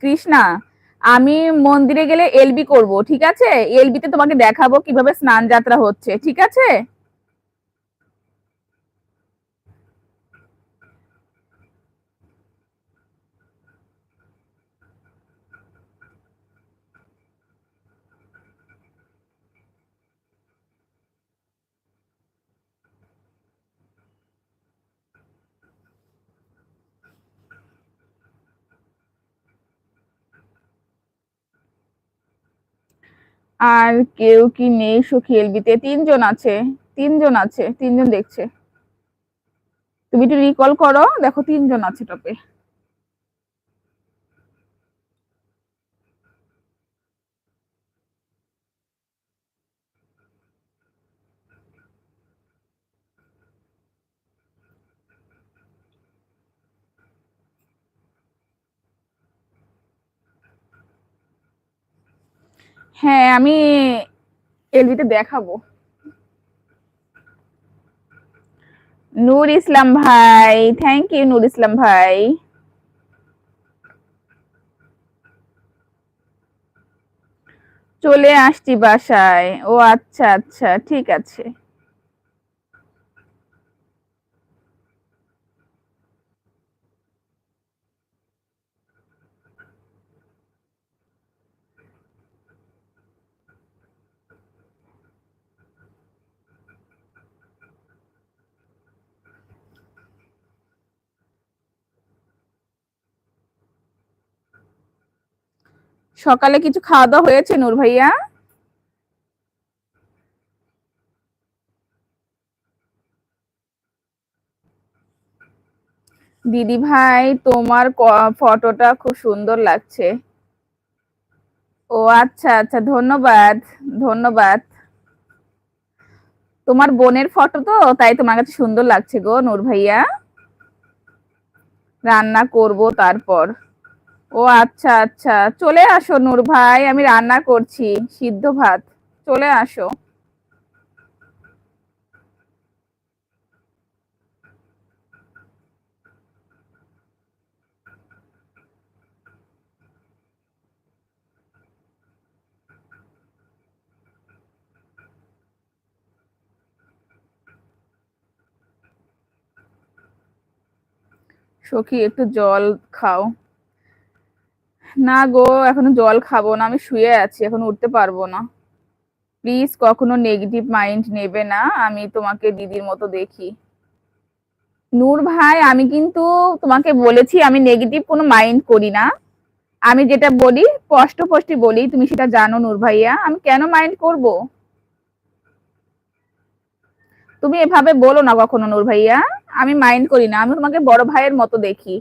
কৃষ্ণা, আমি মন্দিরে গেলে এলবি করব, ঠিক আছে? এলবিতে তোমাকে দেখাবো কীভাবে স্নান যাত্রা হচ্ছে, ঠিক আছে? আর কেউ কি নেই সখী এলবিতে? তিনজন আছে তিনজন আছে, তিনজন দেখছে। তুমি একটু রিকল করো, দেখো তিনজন আছে টপে হ্যাঁ আমি এলবিতে দেখাবো। নূর ইসলাম ভাই থ্যাংক ইউ নূর ইসলাম ভাই। চলে আসছি বাসায়। ও আচ্ছা আচ্ছা ঠিক আছে। সকালে কিছু খাওয়া দাওয়া হয়েছে নূর ভাইয়া? দিদি ভাই, তোমার ফটোটা খুব সুন্দর লাগছে। ও আচ্ছা আচ্ছা ধন্যবাদ ধন্যবাদ। তোমার বোনের ফটো তো, তাই তোমার কাছে সুন্দর লাগছে গো নূর ভাইয়া। রান্না করব তারপর। ও আচ্ছা আচ্ছা। চলে আসো নূর ভাই, আমি রান্না করছি, সিদ্ধ ভাত। চলে আসো। সখী, একটু জল খাও। না গো, এখনও জল খাব না, আমি শুয়ে আছি, এখন উঠতে পারব না। প্লিজ কখনো নেগেটিভ মাইন্ড নেবে না, আমি তোমাকে দিদির মতো দেখি। নূর ভাই, আমি কিন্তু তোমাকে বলেছি, আমি নেগেটিভ কোনো মাইন্ড করি না। আমি যেটা বলি, স্পষ্ট স্পষ্ট বলি, তুমি সেটা জানো নূর ভাইয়া, আমি কেন মাইন্ড করব? তুমি এভাবে বলো না কখনো নূর ভাইয়া, আমি মাইন্ড করি না, আমি তোমাকে বড় ভাইয়ের মতো দেখি।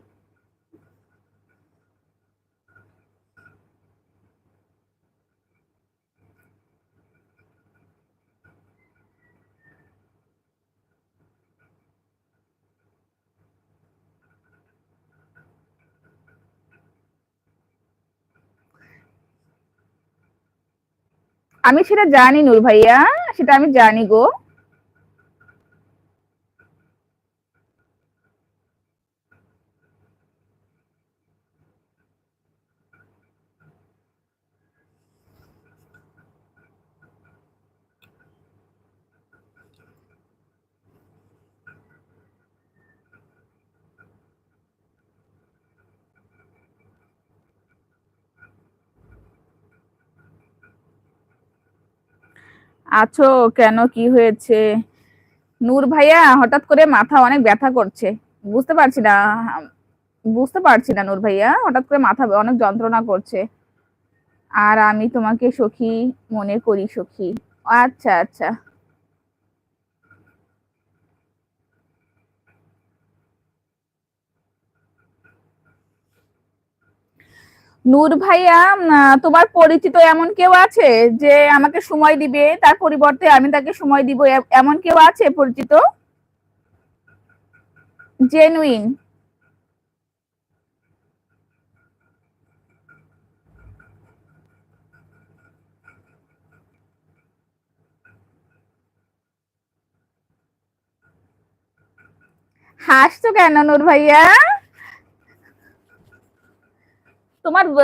আমি সেটা জানি নূর ভাইয়া সেটা আমি জানি গো। আছো? কেন? কি হয়েছে? নূর ভাইয়া, হঠাৎ করে মাথা অনেক ব্যথা করছে। বুঝতে পারছি না, বুঝতে পারছি না নূর ভাইয়া, হঠাৎ করে মাথা অনেক যন্ত্রণা করছে। আর আমি তোমাকে সখী মনে করি, সখী। আচ্ছা আচ্ছা। নূর ভাইয়া তোমার পরিচিত এমন কেউ আছে যে আমাকে সময় দিবে? তার পরিবর্তে আমি তাকে সময় দিব এমন কেউ আছে পরিচিত? জেনুইন। হাসছো কেন নূর ভাইয়া? তোমার ব-